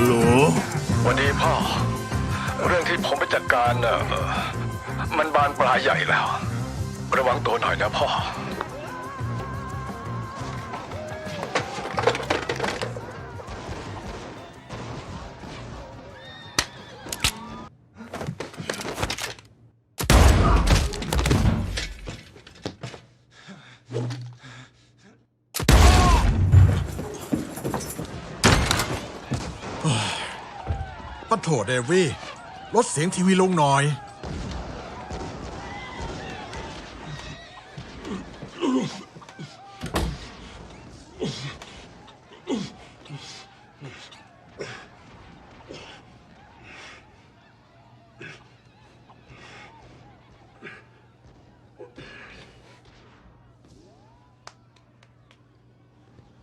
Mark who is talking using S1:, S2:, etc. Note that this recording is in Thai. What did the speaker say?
S1: ฮัลโหล
S2: วันนี้พ่อ เรื่องที่ผมไปจัดการเน่ะเอ่อมันบานปลายใหญ่แล้ว ระวังตัวหน่อยนะพ่อ
S3: ปัดโถเดวี่ ลดเสียงทีวีลงหน่อย